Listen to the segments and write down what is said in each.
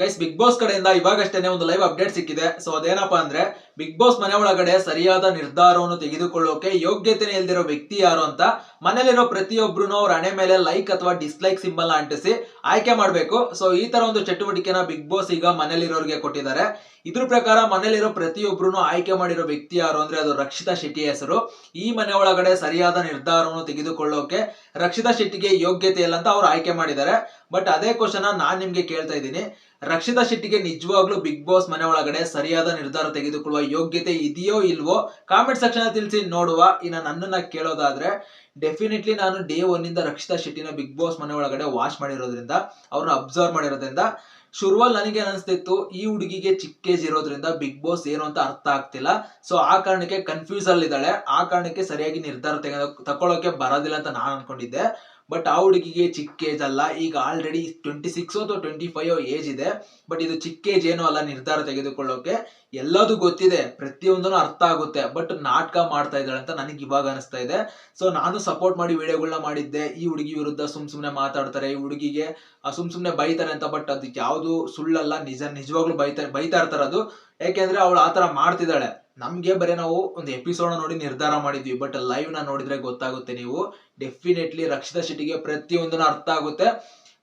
Guys big boss ಕಡೆಯಿಂದ ಇವಾಗಷ್ಟೇನೆ ಒಂದು ಲೈವ್ ಅಪ್ಡೇಟ್ ಸಿಕ್ಕಿದೆ. ಸೊ ಅದೇನಪ್ಪಾ ಅಂದ್ರೆ ಬಿಗ್ ಬಾಸ್ ಮನೆ ಒಳಗಡೆ ಸರಿಯಾದ ನಿರ್ಧಾರವನ್ನು ತೆಗೆದುಕೊಳ್ಳೋಕೆ ಯೋಗ್ಯತೆ ಇಲ್ದಿರೋ ವ್ಯಕ್ತಿ ಯಾರು ಅಂತ ಮನೇಲಿರೋ ಪ್ರತಿಯೊಬ್ರು ಅವ್ರ ಹಣೆ ಮೇಲೆ ಲೈಕ್ ಅಥವಾ ಡಿಸ್ಲೈಕ್ ಸಿಂಬಲ್ ಅಂಟಿಸಿ ಆಯ್ಕೆ ಮಾಡಬೇಕು. ಸೊ ಈ ತರ ಒಂದು ಚಟುವಟಿಕೆನ ಬಿಗ್ ಬಾಸ್ ಈಗ ಮನೇಲಿರೋರಿಗೆ ಕೊಟ್ಟಿದ್ದಾರೆ. ಇದ್ರ ಪ್ರಕಾರ ಮನೇಲಿರೋ ಪ್ರತಿಯೊಬ್ರು ಆಯ್ಕೆ ಮಾಡಿರೋ ವ್ಯಕ್ತಿ ಯಾರು ಅಂದ್ರೆ, ಅದು ರಕ್ಷಿತಾ ಶೆಟ್ಟಿ ಹೆಸರು. ಈ ಮನೆ ಒಳಗಡೆ ಸರಿಯಾದ ನಿರ್ಧಾರವನ್ನು ತೆಗೆದುಕೊಳ್ಳೋಕೆ ರಕ್ಷಿತಾ ಶೆಟ್ಟಿಗೆ ಯೋಗ್ಯತೆ ಇಲ್ಲ ಅಂತ ಅವ್ರು ಆಯ್ಕೆ ಮಾಡಿದ್ದಾರೆ. ಬಟ್ ಅದೇ ಕ್ವಶನ್ ನಾನ್ ನಿಮ್ಗೆ ಕೇಳ್ತಾ ಇದ್ದೀನಿ. ರಕ್ಷಿತಾ ಶೆಟ್ಟಿಗೆ ನಿಜವಾಗ್ಲೂ ಬಿಗ್ ಬಾಸ್ ಮನೆ ಒಳಗಡೆ ಸರಿಯಾದ ನಿರ್ಧಾರ ತೆಗೆದುಕೊಳ್ಳುವ ಯೋಗ್ಯತೆ ಇದೆಯೋ ಇಲ್ವೋ ಕಾಮೆಂಟ್ ಸೆಕ್ಷನ್ ತಿಳಿಸಿ, ನೋಡುವ. ಇನ್ನ ನನ್ನನ್ನ ಕೇಳೋದಾದ್ರೆ ಡೆಫಿನೆಟ್ಲಿ ನಾನು ಡೇ ಒನ್ ಇಂದ ರಕ್ಷಿತಾ ಶೆಟ್ಟಿನ ಬಿಗ್ ಬಾಸ್ ಮನೆ ಒಳಗಡೆ ವಾಚ್ ಮಾಡಿರೋದ್ರಿಂದ, ಅವ್ರನ್ನ ಅಬ್ಸರ್ವ್ ಮಾಡಿರೋದ್ರಿಂದ ಶುರುವಲ್ಲಿ ನನಗೆ ಅನಿಸ್ತಿತ್ತು, ಈ ಹುಡುಗಿಗೆ ಚಿಕ್ಕ ಏಜ್ ಇರೋದ್ರಿಂದ ಬಿಗ್ ಬಾಸ್ ಏನು ಅಂತ ಅರ್ಥ ಆಗ್ತಿಲ್ಲ. ಸೊ ಆ ಕಾರಣಕ್ಕೆ ಕನ್ಫ್ಯೂಸ್ ಅಲ್ಲಿ ಇದ್ದಾಳೆ ಆ ಕಾರಣಕ್ಕೆ ಸರಿಯಾಗಿ ನಿರ್ಧಾರ ತೆಗೆದು, ತಕೊಳ್ಳೋಕೆ ಬರೋದಿಲ್ಲ ಅಂತ ನಾನು ಅನ್ಕೊಂಡಿದ್ದೆ. ಬಟ್ ಆ ಹುಡುಗಿಗೆ ಚಿಕ್ಕ ಏಜ್ ಅಲ್ಲ. ಈಗ ಆಲ್ರೆಡಿ ಟ್ವೆಂಟಿ ಸಿಕ್ಸ್ ಅಥವಾ ಟ್ವೆಂಟಿ ಫೈವ್ ಏಜ್ ಇದೆ. ಬಟ್ ಇದು ಚಿಕ್ಕ ಏಜ್ ಏನೂ ಅಲ್ಲ, ನಿರ್ಧಾರ ತೆಗೆದುಕೊಳ್ಳೋಕೆ. ಎಲ್ಲದು ಗೊತ್ತಿದೆ. ಪ್ರತಿಯೊಂದನ್ನು ಅರ್ಥ ಆಗುತ್ತೆ. ಬಟ್ ನಾಟಕ ಮಾಡ್ತಾ ಇದ್ದಾಳೆ ಅಂತ ನನಗೆ ಇವಾಗ ಅನಿಸ್ತಾ ಇದೆ. ಸೊ ನಾನು ಸಪೋರ್ಟ್ ಮಾಡಿ ವಿಡಿಯೋಗಳನ್ನ ಮಾಡಿದ್ದೆ. ಈ ಹುಡುಗಿ ವಿರುದ್ಧ ಸುಮ್ ಸುಮ್ಮನೆ ಮಾತಾಡ್ತಾರೆ. ಈ ಹುಡುಗಿಗೆ, ಆ ಸುಮ್ ಸುಮ್ನೆ ಬೈತಾರೆ ಅಂತ ಬಟ್ ಅದಕ್ಕೆ ಯಾವುದು ಸುಳ್ಳಲ್ಲ. ನಿಜ, ನಿಜವಾಗ್ಲೂ ಬೈತಾ ಬೈತಾ ಇರ್ತಾರೆ ಅದು. ಯಾಕೆಂದ್ರೆ ಅವಳು ಆತರ ಮಾಡ್ತಿದ್ದಾಳೆ. ನಮ್ಗೆ ಬರೀ ನಾವು ಒಂದು ಎಪಿಸೋಡ್ ನೋಡಿ ನಿರ್ಧಾರ ಮಾಡಿದ್ವಿ ಬಟ್ ಲೈವ್ನ ನೋಡಿದ್ರೆ ಗೊತ್ತಾಗುತ್ತೆ ನೀವು. ಡೆಫಿನೆಟ್ಲಿ ರಕ್ಷಿತಾ ಶೆಟ್ಟಿಗೆ ಪ್ರತಿಯೊಂದನ್ನು ಅರ್ಥ ಆಗುತ್ತೆ.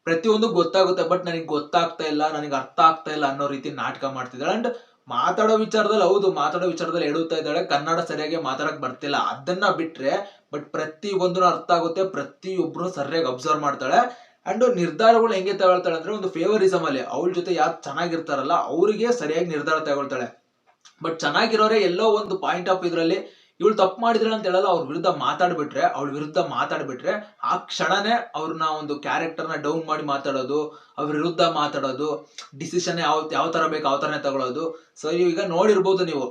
ಪ್ರತಿಯೊಂದು ಗೊತ್ತಾಗುತ್ತೆ ಬಟ್ ನನಗೆ ಗೊತ್ತಾಗ್ತಾ ಇಲ್ಲ, ನನಗೆ ಅರ್ಥ ಆಗ್ತಾ ಇಲ್ಲ ಅನ್ನೋ ರೀತಿ ನಾಟಕ ಮಾಡ್ತಿದ್ದಾಳೆ. ಅಂಡ್ ಮಾತಾಡೋ ವಿಚಾರದಲ್ಲಿ ಹೌದು, ಮಾತಾಡೋ ವಿಚಾರದಲ್ಲಿ ಹೇಳುತ್ತಾ ಇದ್ದಾಳೆ. ಕನ್ನಡ ಸರಿಯಾಗಿ ಮಾತಾಡಕ್ ಬರ್ತಿಲ್ಲ. ಅದನ್ನ ಬಿಟ್ರೆ ಬಟ್ ಪ್ರತಿ ಒಂದನ್ನು ಅರ್ಥ ಆಗುತ್ತೆ. ಪ್ರತಿಯೊಬ್ರು ಸರಿಯಾಗಿ ಅಬ್ಸರ್ವ್ ಮಾಡ್ತಾಳೆ. ಅಂಡ್ ನಿರ್ಧಾರಗಳು ಹೆಂಗೆ ತಗೊಳ್ತಾಳೆ ಅಂದ್ರೆ, ಒಂದು ಫೇವರಿಸಮ್ ಅಲ್ಲಿ. ಅವಳ ಜೊತೆ ಯಾರು ಚೆನ್ನಾಗಿರ್ತಾರಲ್ಲ, ಅವರಿಗೆ ಸರಿಯಾಗಿ ನಿರ್ಧಾರ ತಗೊಳ್ತಾಳೆ. ಬಟ್ ಚೆನ್ನಾಗಿರೋರೆ ಎಲ್ಲೋ ಒಂದು ಪಾಯಿಂಟ್ ಆಫ್ ಇದರಲ್ಲಿ ಇವಳು ತಪ್ಪು ಮಾಡಿದ್ರೆ ಅಂತ ಹೇಳಲ್ಲ ಅವ್ರ ವಿರುದ್ಧ ಮಾತಾಡ್ಬಿಟ್ರೆ, ಅವಳ ವಿರುದ್ಧ ಮಾತಾಡ್ಬಿಟ್ರೆ ಆ ಕ್ಷಣನೇ ಅವ್ರನ್ನ ಒಂದು ಕ್ಯಾರೆಕ್ಟರ್ನ ಡೌನ್ ಮಾಡಿ ಮಾತಾಡೋದು, ಅವ್ರ ವಿರುದ್ಧ ಮಾತಾಡೋದು ಡಿಸಿಷನ್ ಯಾವ ಯಾವ ತರ ಬೇಕು ಯಾವ ತರನೇ ತಗೊಳ್ಳೋದು ಸೊ ಈಗ ನೋಡಿರ್ಬೋದು ನೀವು.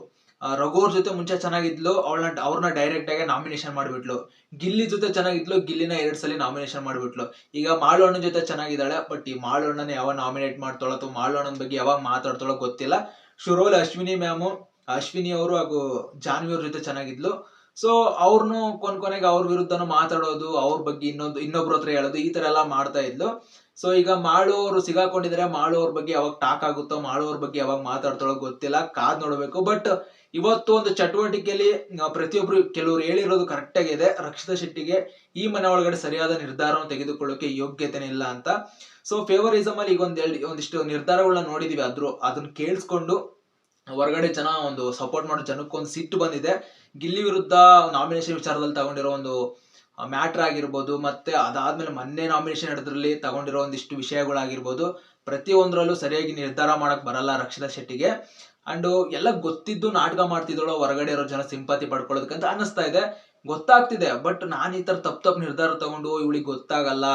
ರಘು ಜೊತೆ ಮುಂಚೆ ಚೆನ್ನಾಗಿದ್ಲು, ಅವಳನ್ನ ಅವ್ರನ್ನ ಡೈರೆಕ್ಟ್ ಆಗಿ ನಾಮಿನೇಷನ್ ಮಾಡ್ಬಿಟ್ಲು. ಗಿಲ್ಲಿ ಜೊತೆ ಚೆನ್ನಾಗಿದ್ಲು, ಗಿಲ್ಲಿನ ಎರಡ್ ಸಲ ನಾಮಿನೇಷನ್ ಮಾಡ್ಬಿಟ್ಲು. ಈಗ ಮಾಳು ಅಣ್ಣನ ಜೊತೆ ಚೆನ್ನಾಗಿದ್ದಾಳೆ ಬಟ್ ಈ ಮಾಳು ಅಣ್ಣನ ಯಾವಾಗ ನಾಮಿನೇಟ್ ಮಾಡ್ತಾಳೋ ಅಥವಾ ಮಾಳು ಅಣ್ಣನ ಬಗ್ಗೆ ಯಾವಾಗ ಮಾತಾಡ್ತಾಳೋ ಗೊತ್ತಿಲ್ಲ. ಶುರುವಲ್ಲಿ ಅಶ್ವಿನಿ ಮ್ಯಾಮು ಅಶ್ವಿನಿ ಅವರು ಹಾಗೂ ಜಾನ್ವಿ ಅವ್ರ ಜೊತೆ ಚೆನ್ನಾಗಿದ್ಲು. ಸೊ ಅವ್ರನ್ನು ಕೊನ್ ಕೊನೆಗೆ ಅವ್ರ ವಿರುದ್ಧನೂ ಮಾತಾಡೋದು, ಅವ್ರ ಬಗ್ಗೆ ಇನ್ನೊಂದು, ಇನ್ನೊಬ್ರ ಹತ್ರ ಹೇಳೋದು, ಈ ತರ ಎಲ್ಲ ಮಾಡ್ತಾ ಇದ್ಲು. ಸೊ ಈಗ ಮಾಡೋರು ಸಿಗಾಕೊಂಡಿದ್ರೆ ಅವ್ರ ಬಗ್ಗೆ ಯಾವಾಗ ಟಾಕ್ ಆಗುತ್ತೋ ಅವ್ರ ಬಗ್ಗೆ ಯಾವಾಗ ಮಾತಾಡ್ತಾಳೋ ಗೊತ್ತಿಲ್ಲ, ಕಾದ್ ನೋಡ್ಬೇಕು. ಬಟ್ ಇವತ್ತು ಒಂದು ಚಟುವಟಿಕೆಯಲ್ಲಿ ಪ್ರತಿಯೊಬ್ರು ಕೆಲವರು ಹೇಳಿರೋದು ಕರೆಕ್ಟ್ ಆಗಿದೆ ರಕ್ಷಿತಾ ಶೆಟ್ಟಿಗೆ ಈ ಮನೆ ಒಳಗಡೆ ಸರಿಯಾದ ನಿರ್ಧಾರವನ್ನು ತೆಗೆದುಕೊಳ್ಳೋಕೆ ಯೋಗ್ಯತೆನೇ ಇಲ್ಲ ಅಂತ. ಸೊ ಫೇವರಿಸಮ್ ಅಲ್ಲಿ ಈಗ ಒಂದ್ ಒಂದಿಷ್ಟು ನಿರ್ಧಾರಗಳನ್ನ ನೋಡಿದೀವಿ. ಆದ್ರೂ ಅದನ್ನ ಕೇಳಿಸ್ಕೊಂಡು ಹೊರಗಡೆ ಜನ ಒಂದು ಸಪೋರ್ಟ್ ಮಾಡೋ ಜನಕ್ಕೆ ಒಂದು ಸಿಟ್ಟು ಬಂದಿದೆ. ಗಿಲ್ಲಿ ವಿರುದ್ಧ ನಾಮಿನೇಷನ್ ವಿಚಾರದಲ್ಲಿ ತಗೊಂಡಿರೋ ಒಂದು ಮ್ಯಾಟ್ರ್ ಆಗಿರ್ಬೋದು, ಮತ್ತೆ ಅದಾದ್ಮೇಲೆ ಮೊನ್ನೆ ನಾಮಿನೇಷನ್ ಹಿಡಿದ್ರಲ್ಲಿ ತಗೊಂಡಿರೋ ಒಂದಿಷ್ಟು ವಿಷಯಗಳಾಗಿರ್ಬೋದು, ಪ್ರತಿಯೊಂದರಲ್ಲೂ ಸರಿಯಾಗಿ ನಿರ್ಧಾರ ಮಾಡಕ್ ಬರಲ್ಲ ರಕ್ಷಿತಾ ಶೆಟ್ಟಿಗೆ. ಅಂಡ್ ಎಲ್ಲ ಗೊತ್ತಿದ್ದು ನಾಟಕ ಮಾಡ್ತಿದ್ದಳು ಹೊರಗಡೆ ಇರೋ ಜನ ಸಿಂಪತಿ ಅಂತ ಅನಿಸ್ತಾ ಇದೆ. ಗೊತ್ತಾಗ್ತಿದೆ ಬಟ್ ನಾನು ಈ ತರ ತಪ್ಪು ತಪ್ಪು ನಿರ್ಧಾರ ತಗೊಂಡು ಇವಳಿಗೆ ಗೊತ್ತಾಗಲ್ಲ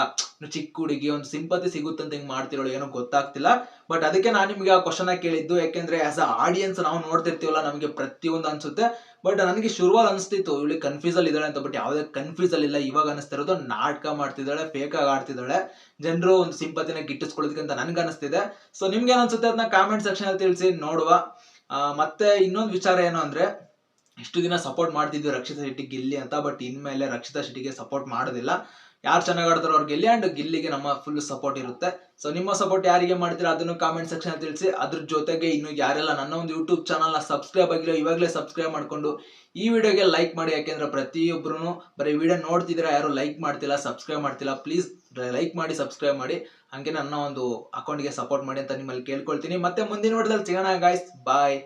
ಚಿಕ್ಕ ಹುಡುಗಿ, ಒಂದು ಸಿಂಪತಿ ಸಿಗುತ್ತಂತ ಹಿಂಗ್ ಮಾಡ್ತಿರೋಳು, ಏನೋ ಗೊತ್ತಾಗ್ತಿಲ್ಲ. ಬಟ್ ಅದಕ್ಕೆ ನಾನು ನಿಮ್ಗೆ ಆ ಕ್ವಶನ್ ಕೇಳಿದ್ದು, ಯಾಕೆಂದ್ರೆ ಆಸ್ ಅ ಆಡಿಯನ್ಸ್ ನಾವು ನೋಡ್ತಿರ್ತೀವಲ್ಲ, ನಮಗೆ ಪ್ರತಿಯೊಂದು ಅನ್ಸುತ್ತೆ. ಬಟ್ ನನಗೆ ಶುರುವಾಗ ಅನಿಸ್ತಿತ್ತು, ಇವಳಿಗೆ ಕನ್ಫ್ಯೂಸ್ ಅಲ್ಲಿ ಇದ್ದಾಳೆ ಅಂತ ಬಟ್ ಯಾವುದೇ ಕನ್ಫ್ಯೂಸ್ ಇಲ್ಲ, ಇವಾಗ ಅನಿಸ್ತಿರೋದು ನಾಟಕ ಮಾಡ್ತಿದ್ದಾಳೆ ಫೇಕ್ ಆಗಿ ಆಡ್ತಿದ್ದಾಳೆ. ಜನರು ಒಂದು ಸಿಂಪತಿನ ಗಿಟ್ಟಿಸ್ಕೊಳ್ಳೋದಕ್ಕೆ ಅಂತ ನನ್ಗೆ ಅನಿಸ್ತಿದೆ. ಸೊ ನಿಮ್ಗೆ ಏನ್ ಅನ್ಸುತ್ತೆ ಅದನ್ನ ಕಾಮೆಂಟ್ ಸೆಕ್ಷನ್ ಅಲ್ಲಿ ತಿಳಿಸಿ, ನೋಡುವ. ಮತ್ತೆ ಇನ್ನೊಂದು ವಿಚಾರ ಏನು ಅಂದ್ರೆ ಇಷ್ಟು ದಿನ ಸಪೋರ್ಟ್ ಮಾಡ್ತಿದ್ವಿ ರಕ್ಷಿತಾ ಶೆಟ್ಟಿ ಗಿಲ್ಲಿ ಅಂತ ಬಟ್ ಇನ್ಮೇಲೆ ರಕ್ಷಿತಾ ಶೆಟ್ಟಿಗೆ ಸಪೋರ್ಟ್ ಮಾಡೋದಿಲ್ಲ. ಯಾರು ಚೆನ್ನಾಗಿ ಆಡ್ತಾರೋ ಅವ್ರು ಗೆಲ್ಲಿ ಅಂಡ್ ಗಿಲ್ಲಿಗೆ ನಮ್ಮ ಫುಲ್ ಸಪೋರ್ಟ್ ಇರುತ್ತೆ. ಸೊ ನಿಮ್ಮ ಸಪೋರ್ಟ್ ಯಾರಿಗೆ ಮಾಡ್ತೀರಾ ಅದನ್ನು ಕಾಮೆಂಟ್ ಸೆಕ್ಷನ್ ತಿಳಿಸಿ. ಅದ್ರ ಜೊತೆಗೆ ಇನ್ನು ಯಾರೆಲ್ಲ ನನ್ನ ಒಂದು ಯೂಟ್ಯೂಬ್ ಚಾನಲ್ನ ಸಬ್ಸ್ಕ್ರೈಬ್ ಆಗಿರೋ ಇವಾಗಲೇ ಸಬ್ಸ್ಕ್ರೈಬ್ ಮಾಡ್ಕೊಂಡು ಈ ವಿಡಿಯೋಗೆ ಲೈಕ್ ಮಾಡಿ. ಯಾಕೆಂದ್ರೆ ಪ್ರತಿಯೊಬ್ಬರು ಬರೀ ವಿಡಿಯೋ ನೋಡ್ತಿದ್ರೆ ಯಾರು ಲೈಕ್ ಮಾಡ್ತಿಲ್ಲ ಸಬ್ಸ್ಕ್ರೈಬ್ ಮಾಡ್ತಿಲ್ಲ ಪ್ಲೀಸ್ ಲೈಕ್ ಮಾಡಿ ಸಬ್ಸ್ಕ್ರೈಬ್ ಮಾಡಿ. ಹಾಗೆ ನನ್ನ ಒಂದು ಅಕೌಂಟ್ಗೆ ಸಪೋರ್ಟ್ ಮಾಡಿ ಅಂತ ನಿಮ್ಮಲ್ಲಿ ಕೇಳ್ಕೊಳ್ತೀನಿ. ಮತ್ತೆ ಮುಂದಿನ ವಿಡಿಯೋದಲ್ಲಿ ಸಿಗೋಣ ಗಾಯ್ಸ್ ಬಾಯ್